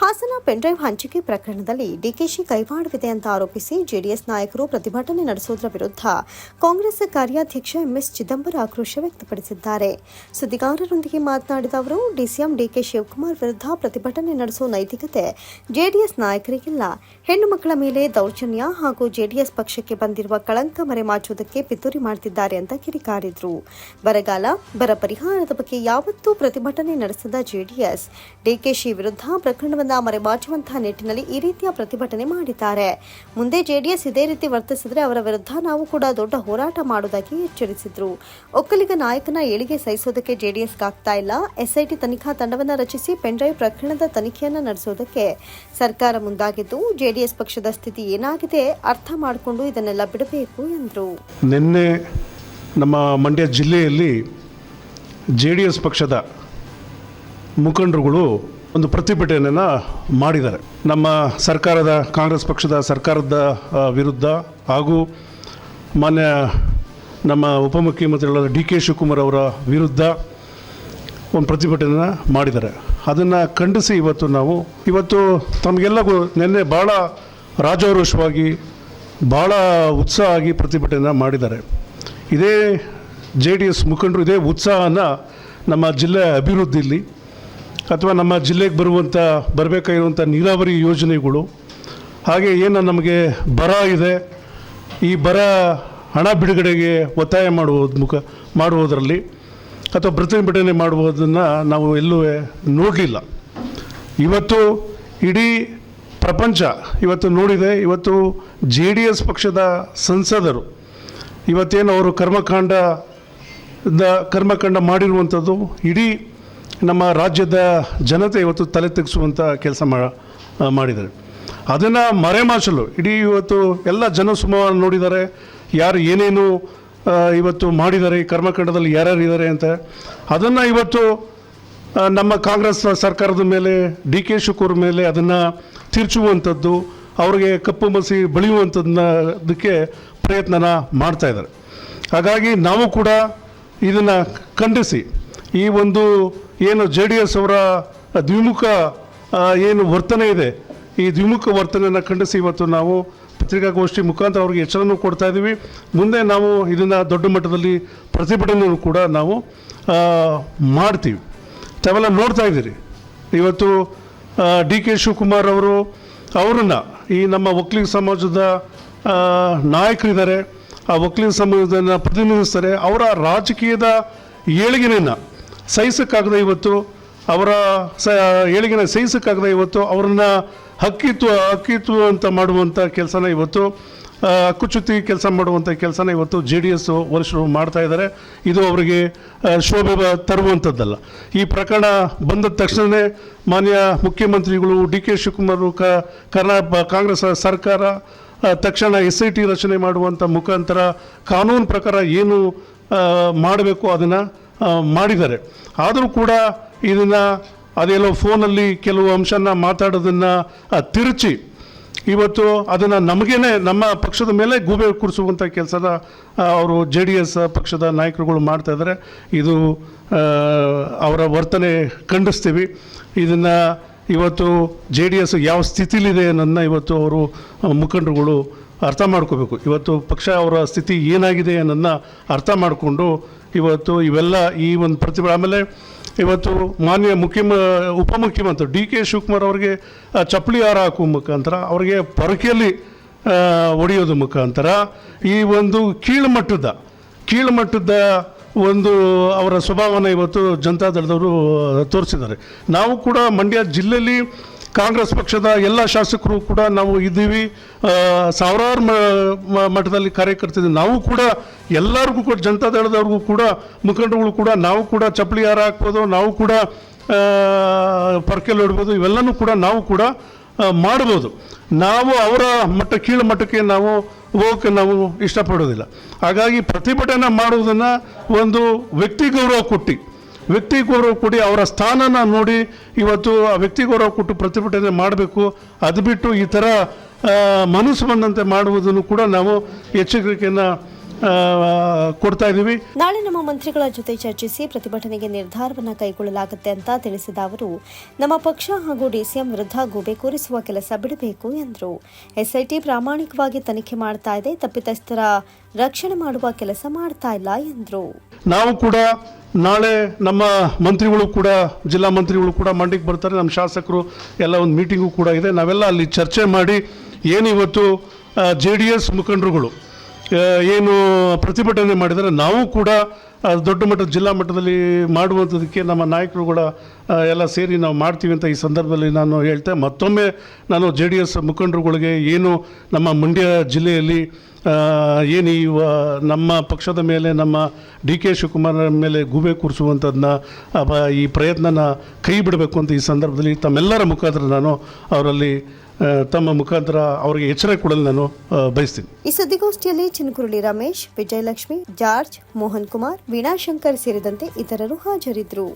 Hassan pen drive ಹಂಚಿಕೆ ಪ್ರಕರಣದಲ್ಲಿ ಡಿಕೆಶಿ ಕೈವಾಡವಿದೆ ಅಂತ ಆರೋಪಿಸಿ ಜೆಡಿಎಸ್ ನಾಯಕರು ಪ್ರತಿಭಟನೆ ನಡೆಸುವುದರ ವಿರುದ್ಧ ಕಾಂಗ್ರೆಸ್ ಕಾರ್ಯಾಧ್ಯಕ್ಷ ಎಂಎಸ್ ಚಿದಂಬರ ಆಕ್ರೋಶ ವ್ಯಕ್ತಪಡಿಸಿದ್ದಾರೆ. ಸುದ್ದಿಗಾರರೊಂದಿಗೆ ಮಾತನಾಡಿದ ಅವರು, ಡಿಸಿಎಂ ಡಿಕೆ ಶಿವಕುಮಾರ್ ವಿರುದ್ಧ ಪ್ರತಿಭಟನೆ ನಡೆಸುವ ನೈತಿಕತೆ ಜೆಡಿಎಸ್ ನಾಯಕರಿಗಿಲ್ಲ. ಹೆಣ್ಣು ಮಕ್ಕಳ ಮೇಲೆ ದೌರ್ಜನ್ಯ ಹಾಗೂ ಜೆಡಿಎಸ್ ಪಕ್ಷಕ್ಕೆ ಬಂದಿರುವ ಕಳಂಕ ಮರೆಮಾಚುವುದಕ್ಕೆ ಪಿತೂರಿ ಮಾಡುತ್ತಿದ್ದಾರೆ ಅಂತ ಕಿಡಿಕಾರಿದ್ರು. ಬರಗಾಲ, ಬರ ಪರಿಹಾರದ ಬಗ್ಗೆ ಯಾವತ್ತೂ ಪ್ರತಿಭಟನೆ ನಡೆಸದ ಜೆಡಿಎಸ್, ಡಿಕೆಶಿ ವಿರುದ್ಧ ಪ್ರಕರಣವನ್ನ ಮರೆಮಾಚುವಂತಹ ನಿಟ್ಟಿನಲ್ಲಿ ಈ ರೀತಿಯ ಪ್ರತಿಭಟನೆ ಮಾಡಿದ್ದಾರೆ. ಮುಂದೆ ಜೆಡಿಎಸ್ ಇದೇ ರೀತಿ ವರ್ತಿಸಿದ್ರೆ ಅವರ ವಿರುದ್ಧ ನಾವು ಕೂಡ ದೊಡ್ಡ ಹೋರಾಟ ಮಾಡುವುದಾಗಿ ಎಚ್ಚರಿಸಿದ್ರು. ಒಕ್ಕಲಿಗ ನಾಯಕನ ಏಳಿಗೆ ಸಹಿಸೋದಕ್ಕೆ ಜೆಡಿಎಸ್ ಆಗ್ತಾ ಇಲ್ಲ. ಎಸ್ಐಟಿ ತನಿಖಾ ತಂಡವನ್ನು ರಚಿಸಿ ಪೆಂಡ್ರೈವ್ ಪ್ರಕರಣದ ತನಿಖೆಯನ್ನು ನಡೆಸೋದಕ್ಕೆ ಸರ್ಕಾರ ಮುಂದಾಗಿದ್ದು, ಜೆಡಿಎಸ್ ಪಕ್ಷದ ಸ್ಥಿತಿ ಏನಾಗಿದೆ ಅರ್ಥ ಮಾಡಿಕೊಂಡು ಇದನ್ನೆಲ್ಲ ಬಿಡಬೇಕು ಎಂದರು. ನಿನ್ನೆ ನಮ್ಮ ಮಂಡ್ಯ ಜಿಲ್ಲೆಯಲ್ಲಿ ಜೆ ಡಿ ಎಸ್ ಪಕ್ಷದ ಮುಖಂಡರುಗಳು ಒಂದು ಪ್ರತಿಭಟನೆಯನ್ನು ಮಾಡಿದ್ದಾರೆ. ನಮ್ಮ ಸರ್ಕಾರದ, ಕಾಂಗ್ರೆಸ್ ಪಕ್ಷದ ಸರ್ಕಾರದ ವಿರುದ್ಧ ಹಾಗೂ ಮಾನ್ಯ ನಮ್ಮ ಉಪಮುಖ್ಯಮಂತ್ರಿಗಳಾದ ಡಿ ಕೆ ಶಿವಕುಮಾರ್ ಅವರ ವಿರುದ್ಧ ಒಂದು ಪ್ರತಿಭಟನೆಯನ್ನು ಮಾಡಿದ್ದಾರೆ. ಅದನ್ನು ಖಂಡಿಸಿ ಇವತ್ತು ನಾವು, ಇವತ್ತು ತಮಗೆಲ್ಲ ನಿನ್ನೆ ಭಾಳ ರಾಜಾರೋಷವಾಗಿ ಭಾಳ ಉತ್ಸಾಹ ಆಗಿ ಪ್ರತಿಭಟನೆ ಮಾಡಿದ್ದಾರೆ. ಇದೇ ಜೆ ಡಿ ಎಸ್ ಮುಖಂಡರು, ಇದೇ ಉತ್ಸಾಹನ ನಮ್ಮ ಜಿಲ್ಲೆ ಅಭಿವೃದ್ಧಿಲಿ ಅಥವಾ ನಮ್ಮ ಜಿಲ್ಲೆಗೆ ಬರುವಂಥ ಬರಬೇಕಾಗಿರುವಂಥ ನೀರಾವರಿ ಯೋಜನೆಗಳು, ಹಾಗೆ ಏನು ನಮಗೆ ಬರ ಇದೆ, ಈ ಬರ ಹಣ ಬಿಡುಗಡೆಗೆ ಒತ್ತಾಯ ಮಾಡುವ ಮುಖ, ಮಾಡುವುದರಲ್ಲಿ, ಅಥವಾ ಪ್ರತಿಭಟನೆ ಮಾಡುವುದನ್ನು ನಾವು ಎಲ್ಲೂ ನೋಡಲಿಲ್ಲ. ಇವತ್ತು ಇಡೀ ಪ್ರಪಂಚ ಇವತ್ತು ನೋಡಿದೆ, ಇವತ್ತು ಜೆ ಡಿ ಎಸ್ ಪಕ್ಷದ ಸಂಸದರು, ಇವತ್ತೇನು ಅವರು ಕರ್ಮಕಾಂಡ ಕರ್ಮಕಾಂಡ ಮಾಡಿರುವಂಥದ್ದು ಇಡೀ ನಮ್ಮ ರಾಜ್ಯದ ಜನತೆ ಇವತ್ತು ತಲೆ ತೆಗೆಸುವಂಥ ಕೆಲಸ ಮಾಡಿದ್ದಾರೆ. ಅದನ್ನು ಮರೆಮಾಚಲು, ಇಡೀ ಇವತ್ತು ಎಲ್ಲ ಜನಸಮೂಹ ನೋಡಿದ್ದಾರೆ. ಯಾರು ಏನೇನು ಇವತ್ತು ಮಾಡಿದ್ದಾರೆ, ಈ ಕರ್ಮಕಾಂಡದಲ್ಲಿ ಯಾರ್ಯಾರು ಇದ್ದಾರೆ ಅಂತ. ಅದನ್ನು ಇವತ್ತು ನಮ್ಮ ಕಾಂಗ್ರೆಸ್ ಸರ್ಕಾರದ ಮೇಲೆ, ಡಿ ಕೆ ಶಿವಕುಮಾರ್ ಮೇಲೆ ಅದನ್ನು ತೀರ್ಚುವಂಥದ್ದು ಅವ್ರಿಗೆ ಕಪ್ಪು ಮಸಿ ಅದಕ್ಕೆ ಪ್ರಯತ್ನನ ಮಾಡ್ತಾ ಇದ್ದಾರೆ. ಹಾಗಾಗಿ ನಾವು ಕೂಡ ಇದನ್ನು ಖಂಡಿಸಿ, ಈ ಒಂದು ಏನು ಜೆ ಡಿ ಎಸ್ ಅವರ ದ್ವಿಮುಖ ಏನು ವರ್ತನೆ ಇದೆ, ಈ ದ್ವಿಮುಖ ವರ್ತನೆಯನ್ನು ಖಂಡಿಸಿ ಇವತ್ತು ನಾವು ಪತ್ರಿಕಾಗೋಷ್ಠಿ ಮುಖಾಂತರ ಅವ್ರಿಗೆ ಎಚ್ಚರನೂ ಕೊಡ್ತಾ ಇದ್ದೀವಿ. ಮುಂದೆ ನಾವು ಇದನ್ನು ದೊಡ್ಡ ಮಟ್ಟದಲ್ಲಿ ಪ್ರತಿಭಟನೆಯೂ ಕೂಡ ನಾವು ಮಾಡ್ತೀವಿ. ತಾವೆಲ್ಲ ನೋಡ್ತಾ ಇದ್ದೀರಿ. ಇವತ್ತು ಡಿ ಕೆ ಶಿವಕುಮಾರ್ ಅವರು, ಅವರನ್ನು ಈ ನಮ್ಮ ಒಕ್ಕಲಿಗ ಸಮಾಜದ ನಾಯಕರಿದ್ದಾರೆ. ಆ ಒಕ್ಕಲಿಗ ಸಮಾಜದ ಪ್ರತಿನಿಧಿಸ್ತಾರೆ. ಅವರ ರಾಜಕೀಯದ ಏಳಿಗೆಯನ್ನು ಸಹಿಸಕ್ಕಾಗದೆ ಇವತ್ತು ಅವರ ಸ, ಏಳಿಗೆನ ಸಹಿಸೋಕ್ಕಾಗದೆ ಇವತ್ತು ಅವರನ್ನ ಹಕ್ಕಿತ್ತು ಹಕ್ಕಿತ್ತು ಅಂತ ಮಾಡುವಂಥ ಕೆಲಸನ ಇವತ್ತು ಅಕ್ಕುಚ್ಯುತಿ ಕೆಲಸ ಮಾಡುವಂಥ ಕೆಲಸನ ಇವತ್ತು ಜೆ ಡಿ ಎಸ್ ವರಿಷ್ಠರು ಮಾಡ್ತಾ ಇದ್ದಾರೆ. ಇದು ಅವರಿಗೆ ಶೋಭೆ ತರುವಂಥದ್ದಲ್ಲ ಈ ಪ್ರಕರಣ ಬಂದ ತಕ್ಷಣವೇ ಮಾನ್ಯ ಮುಖ್ಯಮಂತ್ರಿಗಳು ಡಿ ಕೆ ಶಿವಕುಮಾರ್ ಕರ್ನಾಟಕ ಕಾಂಗ್ರೆಸ್ ಸರ್ಕಾರ ತಕ್ಷಣ ಎಸ್ ಐ ಟಿ ರಚನೆ ಮಾಡುವಂಥ ಮುಖಾಂತರ ಕಾನೂನು ಪ್ರಕಾರ ಏನು ಮಾಡಬೇಕು ಅದನ್ನು ಮಾಡಿದ್ದಾರೆ. ಆದರೂ ಕೂಡ ಇದನ್ನು ಅದೆಲ್ಲೋ ಫೋನಲ್ಲಿ ಕೆಲವು ಅಂಶನ ಮಾತಾಡೋದನ್ನು ತಿರುಚಿ. ಇವತ್ತು ಅದನ್ನು ನಮಗೇನೆ, ನಮ್ಮ ಪಕ್ಷದ ಮೇಲೆ ಗೂಬೆ ಕೂರಿಸುವಂಥ ಕೆಲಸನ ಅವರು ಜೆ ಡಿ ಎಸ್ ಪಕ್ಷದ ನಾಯಕರುಗಳು ಮಾಡ್ತಾ ಇದ್ದಾರೆ. ಇದು ಅವರ ವರ್ತನೆ ಖಂಡಿಸ್ತೀವಿ. ಇದನ್ನು ಇವತ್ತು ಜೆ ಡಿ ಎಸ್ ಯಾವ ಸ್ಥಿತಿಲಿದೆ ಅನ್ನೋದನ್ನ ಇವತ್ತು ಅವರು ಮುಖಂಡರುಗಳು ಅರ್ಥ ಮಾಡ್ಕೋಬೇಕು. ಇವತ್ತು ಪಕ್ಷ ಅವರ ಸ್ಥಿತಿ ಏನಾಗಿದೆ ಅನ್ನೋದನ್ನ ಅರ್ಥ ಮಾಡಿಕೊಂಡು ಇವತ್ತು ಇವೆಲ್ಲ ಈ ಒಂದು ಪ್ರತಿಭೆ ಆಮೇಲೆ ಇವತ್ತು ಮಾನ್ಯ ಮುಖ್ಯ ಉಪಮುಖ್ಯಮಂತ್ರಿ ಡಿ ಕೆ ಶಿವಕುಮಾರ್ ಅವರಿಗೆ ಚಪ್ಪಲಿ ಹಾರ ಹಾಕುವ ಮುಖಾಂತರ ಅವರಿಗೆ ಪೊರಕೆಯಲ್ಲಿ ಒಡೆಯೋದು ಮುಖಾಂತರ ಈ ಒಂದು ಕೀಳುಮಟ್ಟದ ಕೀಳುಮಟ್ಟದ ಒಂದು ಅವರ ಸ್ವಭಾವನ ಇವತ್ತು ಜನತಾದಳದವರು ತೋರಿಸಿದ್ದಾರೆ. ನಾವು ಕೂಡ ಮಂಡ್ಯ ಜಿಲ್ಲೆಯಲ್ಲಿ ಕಾಂಗ್ರೆಸ್ ಪಕ್ಷದ ಎಲ್ಲ ಶಾಸಕರು ಕೂಡ ನಾವು ಇದ್ದೀವಿ. ಸಾವಿರಾರು ಮ- ಮ- ಮಟ್ಟದಲ್ಲಿ ಕಾರ್ಯಕರ್ತಿದ್ದೀವಿ ನಾವು ಕೂಡ ಎಲ್ಲರಿಗೂ ಕೂಡ, ಜನತಾ ದಳದವ್ರಿಗೂ ಕೂಡ ಮುಖಂಡಗಳು ಕೂಡ, ನಾವು ಕೂಡ ಚಪ್ಪಲಿ ಹಾರ ಹಾಕ್ಬೋದು, ನಾವು ಕೂಡ ಪರ್ಕೆಲ್ ಹೊಡ್ಬೋದು ಇವೆಲ್ಲನೂ ಕೂಡ ನಾವು ಕೂಡ ಮಾಡ್ಬೋದು. ನಾವು ಅವರ ಮಟ್ಟ, ಕೀಳು ಮಟ್ಟಕ್ಕೆ ನಾವು ಹೋಗೋಕ್ಕೆ ನಾವು ಇಷ್ಟಪಡೋದಿಲ್ಲ. ಹಾಗಾಗಿ ಪ್ರತಿಭಟನೆ ಮಾಡುವುದನ್ನು ಒಂದು ವ್ಯಕ್ತಿ ಗೌರವ ಕೊಟ್ಟು. ವ್ಯಕ್ತಿ ಗೌರವ ಕೊಡಿ ಅವರ ಸ್ಥಾನನ ನೋಡಿ ಇವತ್ತು ಆ ವ್ಯಕ್ತಿ ಗೌರವ ಕೊಟ್ಟು ಪ್ರತಿಭಟನೆ ಮಾಡಬೇಕು. ಅದು ಬಿಟ್ಟು ಈ ಥರ ಮನಸ್ಸು ಬಂದಂತೆ ಮಾಡುವುದನ್ನು ಕೂಡ ನಾವು ಎಚ್ಚರಿಕೆಯನ್ನು ಕೊಡ್ತಾ ಇದ್ದೀವಿ. ನಾಳೆ ನಮ್ಮ ಮಂತ್ರಿಗಳ ಜೊತೆ ಚರ್ಚಿಸಿ ಪ್ರತಿಭಟನೆಗೆ ನಿರ್ಧಾರವನ್ನು ಕೈಗೊಳ್ಳಲಾಗುತ್ತೆ ಅಂತ ತಿಳಿಸಿದ ಅವರು ನಮ್ಮ ಪಕ್ಷ ಹಾಗೂ ಡಿಸಿಎಂ ವಿರುದ್ಧ ಗೂಬೆ ಕೂರಿಸುವ ಕೆಲಸ ಬಿಡಬೇಕು ಎಂದರು. ಎಸ್ಐಟಿ ಪ್ರಾಮಾಣಿಕವಾಗಿ ತನಿಖೆ ಮಾಡ್ತಾ ಇದೆ ತಪ್ಪಿತಸ್ಥರ ರಕ್ಷಣೆ ಮಾಡುವ ಕೆಲಸ ಮಾಡ್ತಾ ಇಲ್ಲ ಎಂದರು. ನಾವು ಕೂಡ ನಾಳೆ ನಮ್ಮ ಮಂತ್ರಿಗಳು ಕೂಡ ಜಿಲ್ಲಾ ಮಂತ್ರಿಗಳು ಕೂಡ ಮಂಡಿಗೆ ಬರ್ತಾರೆ. ನಮ್ಮ ಶಾಸಕರು ಎಲ್ಲ ಒಂದು ಮೀಟಿಂಗು ಕೂಡ ಇದೆ. ನಾವೆಲ್ಲ ಅಲ್ಲಿ ಚರ್ಚೆ ಮಾಡಿ ಏನಿವತ್ತು ಜೆ ಡಿ ಎಸ್ ಮುಖಂಡರುಗಳು ಏನು ಪ್ರತಿಭಟನೆ ಮಾಡಿದರೆ ನಾವು ಕೂಡ ದೊಡ್ಡ ಮಟ್ಟದ ಜಿಲ್ಲಾ ಮಟ್ಟದಲ್ಲಿ ಮಾಡುವಂಥದಕ್ಕೆ ನಮ್ಮ ನಾಯಕರು ಕೂಡ ಎಲ್ಲ ಸೇರಿ ನಾವು ಮಾಡ್ತೀವಿ ಅಂತ ಈ ಸಂದರ್ಭದಲ್ಲಿ ನಾನು ಹೇಳ್ತೆ. ಮತ್ತೊಮ್ಮೆ ನಾನು ಜೆ ಡಿ ಎಸ್ ಮುಖಂಡರುಗಳಿಗೆ ಏನು ನಮ್ಮ ಮಂಡ್ಯ ಜಿಲ್ಲೆಯಲ್ಲಿ ಏನು ಈ ನಮ್ಮ ಪಕ್ಷದ ಮೇಲೆ, ನಮ್ಮ ಡಿ ಕೆ ಶಿವಕುಮಾರ್ ಮೇಲೆ ಗೂಬೆ ಕೂರಿಸುವಂಥದ್ದನ್ನ ಈ ಪ್ರಯತ್ನನ ಕೈ ಬಿಡಬೇಕು ಅಂತ ಈ ಸಂದರ್ಭದಲ್ಲಿ ತಮ್ಮೆಲ್ಲರ ಮುಖಾಂತರ ನಾನು ಅವರಲ್ಲಿ ತಮ್ಮ ಮುಖಾಂತರ ಅವರಿಗೆ ಎಚ್ಚರ ಕೊಡಲು ನಾನು ಬಯಸ್ತೀನಿ. ಈ ಸುದ್ದಿಗೋಷ್ಠಿಯಲ್ಲಿ ಚಿನ್ಕುರುಳಿ ರಮೇಶ್, ವಿಜಯಲಕ್ಷ್ಮಿ, ಜಾರ್ಜ್, ಮೋಹನ್ ಕುಮಾರ್ ವೀಣಾಶಂಕರ್ ಸೇರಿದಂತೆ ಇತರರು ಹಾಜರಿದ್ದರು.